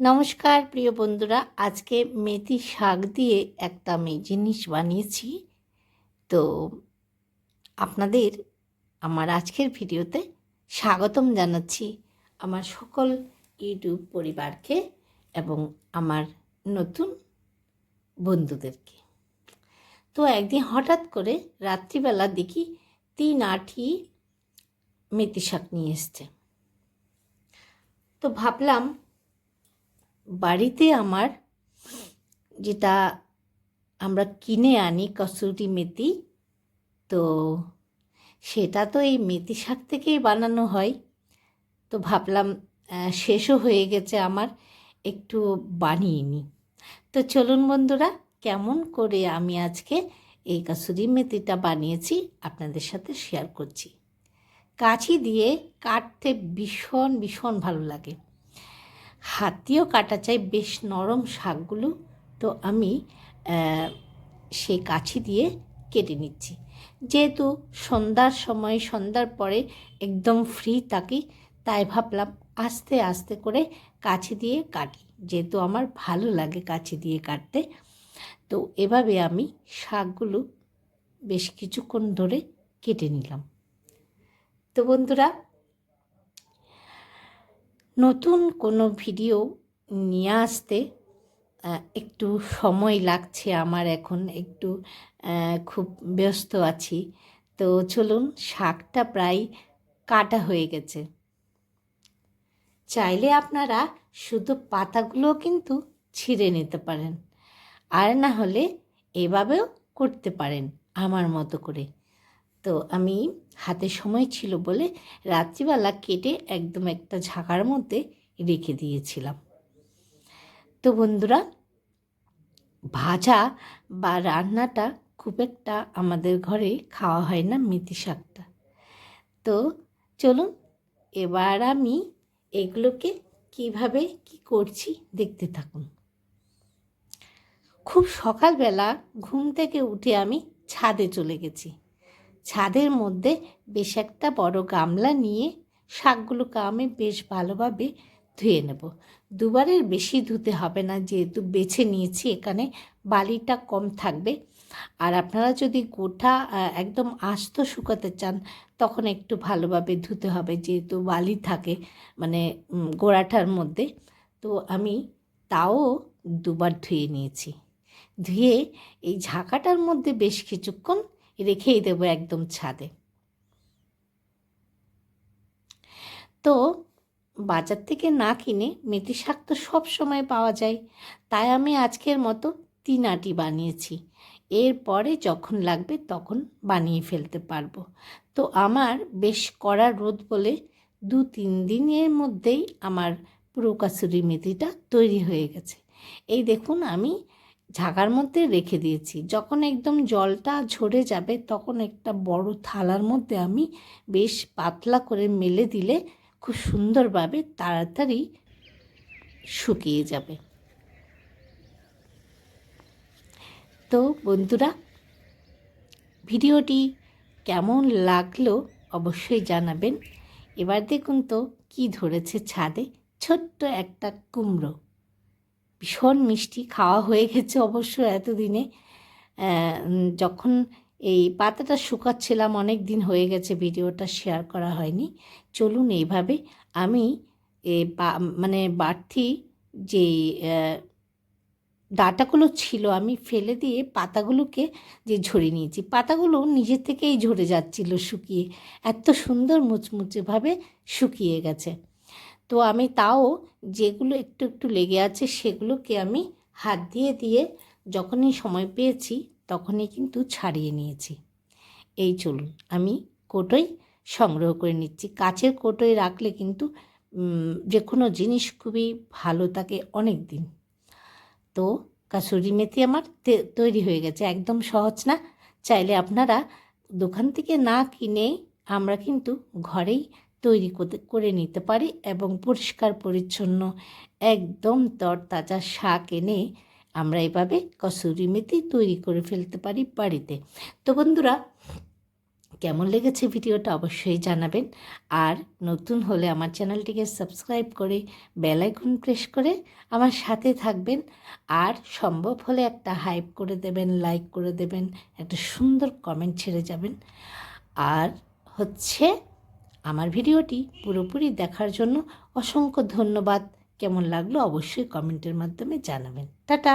নমস্কার, প্রিয় বন্ধুরা। আজকে মেথি শাক দিয়ে একটা আমি জিনিস বানিয়েছি। তো আপনাদের আমার আজকের ভিডিওতে স্বাগতম জানাচ্ছি আমার সকল ইউটিউব পরিবারকে এবং আমার নতুন বন্ধুদেরকে। তো একদিন হঠাৎ করে রাত্রিবেলা দেখি তিন আটি মেথি শাক নিয়ে এসছে। তো ভাবলাম বাড়িতে আমার যেটা আমরা কিনে আনি কসুরি মেথি, তো সেটা তো এই মেথি শাক থেকেই বানানো হয়। তো ভাবলাম শেষও হয়ে গেছে আমার, একটু বানিয়ে নিই। তো চলুন বন্ধুরা, কেমন করে আমি আজকে এই কসুরি মেথিটা বানিয়েছি আপনাদের সাথে শেয়ার করছি। কাছি দিয়ে কাটতে ভীষণ ভীষণ ভালো লাগে। হাত দিয়েও কাটা চাই, বেশ নরম শাকগুলো তো আমি সেই কাছি দিয়ে কেটে নিচ্ছি। যেহেতু সন্ধ্যার সময়, সন্ধ্যার পরে একদম ফ্রি থাকি, তাই ভাবলাম আস্তে আস্তে করে কাছি দিয়ে কাটি। যেহেতু আমার ভালো লাগে কাছি দিয়ে কাটতে, তো এভাবে আমি শাকগুলো বেশ কিছুক্ষণ ধরে কেটে নিলাম। তো বন্ধুরা নতুন কোনো ভিডিও নিয়ে আসতে একটু সময় লাগছে আমার এখন, একটু খুব ব্যস্ত আছি। তো চলুন, শাকটা প্রায় কাটা হয়ে গেছে। চাইলে আপনারা শুধু পাতাগুলো কিন্তু ছিঁড়ে নিতে পারেন। আর না হলে এভাবেও করতে পারেন, আমার মতো করে। তো আমি হাতে সময় ছিল বলে রাত্রিবেলা কেটে একদম একটা ঝাঁকার মধ্যে রেখে দিয়েছিলাম। তো বন্ধুরা, ভাজা বা রান্নাটা খুব একটা আমাদের ঘরে খাওয়া হয় না মেথি শাকটা। তো চলুন, এবার আমি এগুলোকে কীভাবে কি করছি দেখতে থাকুন। খুব সকালবেলা ঘুম থেকে উঠে আমি ছাদে চলে গেছি। ছাদের মধ্যে বেশ একটা বড় গামলা নিয়ে শাকগুলোকে আমি বেশ ভালোভাবে ধুয়ে নেব। দুবারের বেশি ধুতে হবে না, যেহেতু বেছে নিয়েছি, এখানে বালিটা কম থাকবে। আর আপনারা যদি গোটা একদম আস্ত শুকাতে চান, তখন একটু ভালোভাবে ধুতে হবে, যেহেতু বালি থাকে মানে গোড়াটার মধ্যে। তো আমি তাও দুবার ধুয়ে নিয়েছি। ধুয়ে এই ঝাঁকাটার মধ্যে বেশ কিছুক্ষণ রেখেই দেবো একদম ছাদে। তো বাজার থেকে না কিনে মেথি শাক তো সব সময় পাওয়া যায়, তাই আমি আজকের মতো তিন আটি বানিয়েছি। এরপরে যখন লাগবে তখন বানিয়ে ফেলতে পারব। তো আমার বেশ কড়া রোদ বলে দু তিন দিনের মধ্যেই আমার পুরো কাসুরি মেথিটা তৈরি হয়ে গেছে। এই দেখুন আমি ঝাঁকার মধ্যে রেখে দিয়েছি। যখন একদম জলটা ঝরে যাবে তখন একটা বড় থালার মধ্যে আমি বেশ পাতলা করে মেলে দিলে খুব সুন্দরভাবে তাড়াতাড়ি শুকিয়ে যাবে। তো বন্ধুরা, ভিডিওটি কেমন লাগল অবশ্যই জানাবেন। এবার দেখুন তো কি ধরেছে ছাদে ছোট্ট একটা কুমড়ো। ভীষণ মিষ্টি, খাওয়া হয়ে গেছে অবশ্য এতদিনে। যখন এই পাতাটা শুকাচ্ছিলাম অনেক দিন হয়ে গেছে ভিডিওটা শেয়ার করা হয়নি। চলুন এইভাবে আমি এ মানে বাড়তি যে ডাটাগুলো ছিল, আমি ফেলে দিয়ে পাতাগুলোকে যে ঝরে নিয়েছি, পাতাগুলো নিজের থেকেই ঝরে যাচ্ছিল শুকিয়ে। এত সুন্দর মুচমুচেভাবে শুকিয়ে গেছে। তো আমি তাও যেগুলো একটু একটু লেগে আছে সেগুলোকে আমি হাত দিয়ে দিয়ে যখনই সময় পেয়েছি তখনই কিন্তু ছাড়িয়ে নিয়েছি। এই চলুন, আমি কোটোই সংগ্রহ করে নিচ্ছি। কাছের কোটোয় রাখলে কিন্তু যে কোনো জিনিস খুবই ভালো থাকে অনেক দিন তো কাসুরি মেথি আমার তৈরি হয়ে গেছে। একদম সহজ না। চাইলে আপনারা দোকান থেকে না কিনে আমরা কিন্তু ঘরেই তৈরি করে নিতে পারি এবং পরিষ্কার পরিচ্ছন্ন একদম তরতাজা শাক এনে আমরা এভাবে কসুরি মেথি তৈরি করে ফেলতে পারি বাড়িতে। তো বন্ধুরা, কেমন লেগেছে ভিডিওটা অবশ্যই জানাবেন। আর নতুন হলে আমার চ্যানেলটিকে সাবস্ক্রাইব করে বেল আইকন প্রেস করে আমার সাথে থাকবেন। আর সম্ভব হলে একটা হাইপ করে দেবেন, লাইক করে দেবেন, একটা সুন্দর কমেন্ট ছেড়ে যাবেন। আর হচ্ছে আমার ভিডিওটি পুরোপুরি দেখার জন্য অসংখ্য ধন্যবাদ। কেমন লাগল অবশ্যই কমেন্টের মাধ্যমে জানাবেন। টাটা!